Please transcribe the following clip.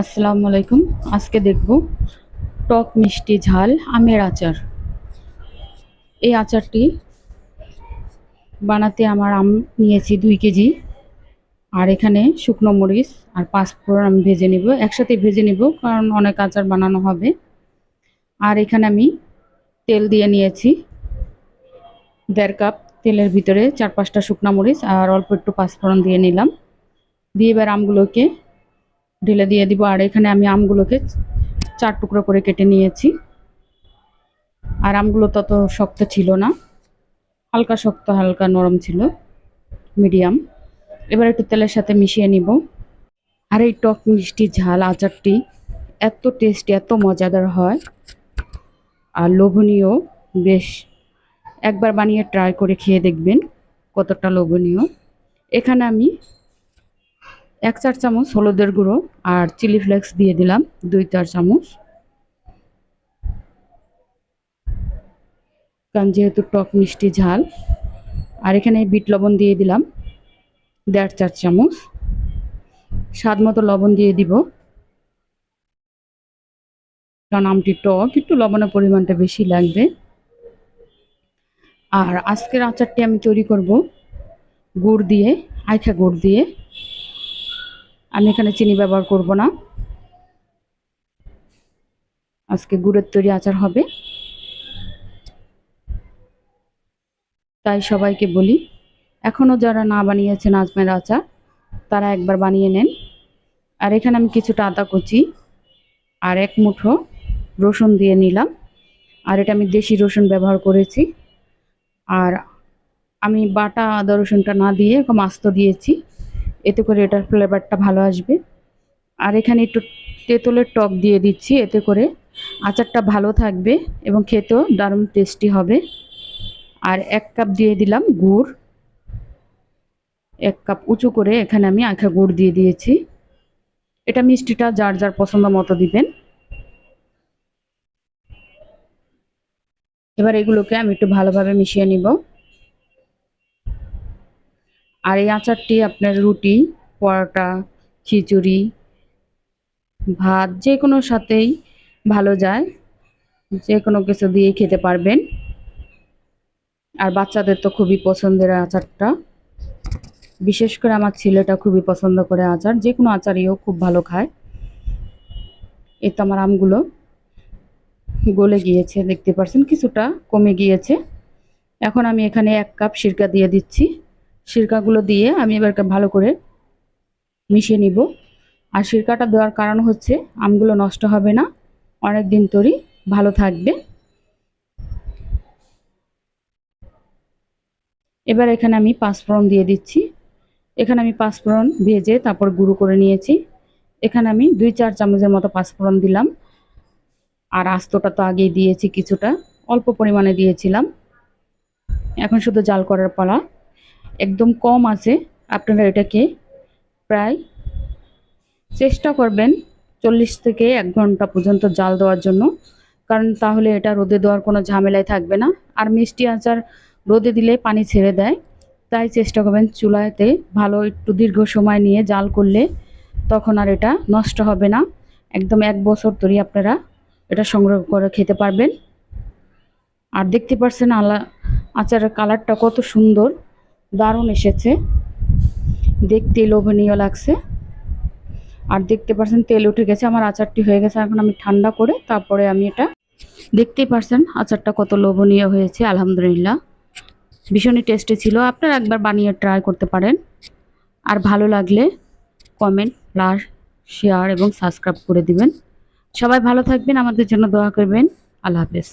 আসসালামু আলাইকুম। আজকে দেখব টক মিষ্টি ঝাল আমের আচার। এই আচারটি বানাতে আমার আম নিয়েছি দুই কেজি। আর এখানে শুকনো মরিচ আর পাঁচফোড়ন আমি ভেজে নিব। একসাথে ভেজে নিব, কারণ অনেক আচার বানানো হবে। আর এখানে আমি তেল দিয়ে নিয়েছি দেড় কাপ তেলের ভিতরে চার পাঁচটা শুকনো মরিচ আর অল্প একটু পাঁচফোড়ন দিয়ে নিলাম। দিয়ে এবার আমগুলোকে ঢেলে দিয়ে দিব, আর এখানে আমি আমগুলোকে চার টুকরো করে কেটে নিয়েছি। আর আমগুলো তত শক্ত ছিল না, হালকা শক্ত, হালকা নরম ছিল, মিডিয়াম। এবার একটু তেলের সাথে মিশিয়ে নিব। আর এই টক মিষ্টি ঝাল আচারটি এত টেস্টি, এত মজাদার হয়, আর লোভনীয়, বেশ একবার বানিয়ে ট্রাই করে খেয়ে দেখবেন কতটা লোভনীয়। এখানে আমি এক চার চামচ হলুদের গুঁড়ো আর চিলি ফ্লেক্স দিয়ে দিলাম দুই চার চামচ। কারণ যেহেতু টক মিষ্টি ঝাল, আর এখানে বিট লবণ দিয়ে দিলাম দেড় চার চামচ। স্বাদ মতো লবণ দিয়ে দিব। কারণ আমটি টক, একটু লবণের পরিমাণটা বেশি লাগবে। আর আজকের আচারটি আমি তৈরি করব গুড় দিয়ে, আইখা গুড় দিয়ে। আমি এখানে চিনি ব্যবহার করব না। আজকে গুড়ের তৈরি আচার হবে। তাই সবাইকে বলি এখনও যারা না বানিয়েছেন আজমের আচার, তারা একবার বানিয়ে নেন। আর এখানে আমি কিছুটা আদা কুচি আর এক মুঠো রসুন দিয়ে নিলাম। আর এটা আমি দেশি রসুন ব্যবহার করেছি। আর আমি বাটা আদা রসুনটা না দিয়ে এরকম আস্ত দিয়েছি। এতে করে এটার ফ্লেভারটা ভালো আসবে। আর এখানে একটু তেঁতুলের টক দিয়ে দিচ্ছি এতে করে। আচারটা ভালো থাকবে এবং খেতেও দারুণ টেস্টি হবে। আর এক কাপ দিয়ে দিলাম গুড়। এক কাপ উঁচু করে এখানে আমি আখা গুড় দিয়ে দিয়েছি। এটা মিষ্টিটা যার যার পছন্দ মতো দিবেন। এবার এগুলোকে আমি একটু ভালোভাবে মিশিয়ে নিব। আর এই আচারটি আপনার রুটি, পরোটা, খিচুড়ি, ভাত, যে কোনো সাথেই ভালো যায়। যে কোনো কিছু দিয়ে খেতে পারবেন। আর বাচ্চাদের তো খুবই পছন্দের আচারটা। বিশেষ করে আমার ছেলেটা খুবই পছন্দ করে আচার। যে কোনো আচারইও খুব ভালো খায়। এই তো আমার আমগুলো গলে গিয়েছে, দেখতে পাচ্ছেন কিছুটা কমে গিয়েছে। এখন আমি এখানে এক কাপ সিরকা দিয়ে দিচ্ছি। সিরকাগুলো দিয়ে আমি এবার ভালো করে মিশিয়ে নিব। আর সিরকাটা দেওয়ার কারণ হচ্ছে আমগুলো নষ্ট হবে না। অনেক দিন তরি ভালো থাকবে। এবার এখানে আমি পাঁচফোড়ন দিয়ে দিচ্ছি। এখানে আমি পাঁচফোড়ন ভেজে তারপর গুঁড়ো করে নিয়েছি। এখানে আমি দুই চার চামচের মতো পাঁচফোড়ন দিলাম। আর আস্তটা তো আগেই দিয়েছি কিছুটা। অল্প পরিমাণে দিয়েছিলাম। এখন শুধু জাল করার পালা। একদম কম আছে। আপনারা এটাকে প্রায় চেষ্টা করবেন চল্লিশ থেকে এক ঘণ্টা পর্যন্ত জাল দেওয়ার জন্য। কারণ তাহলে এটা রোদে দেওয়ার কোনো ঝামেলাই থাকবে না। আর মিষ্টি আচার রোদে দিলে পানি ছেড়ে দেয়। তাই চেষ্টা করবেন চুলাতে ভালো একটু দীর্ঘ সময় নিয়ে জাল করলে তখন আর এটা নষ্ট হবে না। একদম এক বছর ধরে আপনারা এটা সংগ্রহ করে খেতে পারবেন। আর দেখতে পাচ্ছেন আলা আচারের কালারটা কত সুন্দর। দারুণ এসেছে। দেখতে লোভনীয় লাগছে। আর দেখতে পারছেন তেল উঠে গেছে, আমার আচারটি হয়ে গেছে, এখন আমি ঠান্ডা করে তারপরে আমি এটা দেখতেই পারছেন আচারটা কত লোভনীয় হয়েছে, আলহামদুলিল্লাহ। ভীষণই টেস্টি ছিল, আপনারা একবার বানিয়ে ট্রাই করতে পারেন। আর ভালো লাগলে কমেন্ট লাইক শেয়ার এবং সাবস্ক্রাইব করে দিবেন। সবাই ভালো থাকবেন, আমাদের জন্য দোয়া করবেন। আল্লাহ হাফেজ।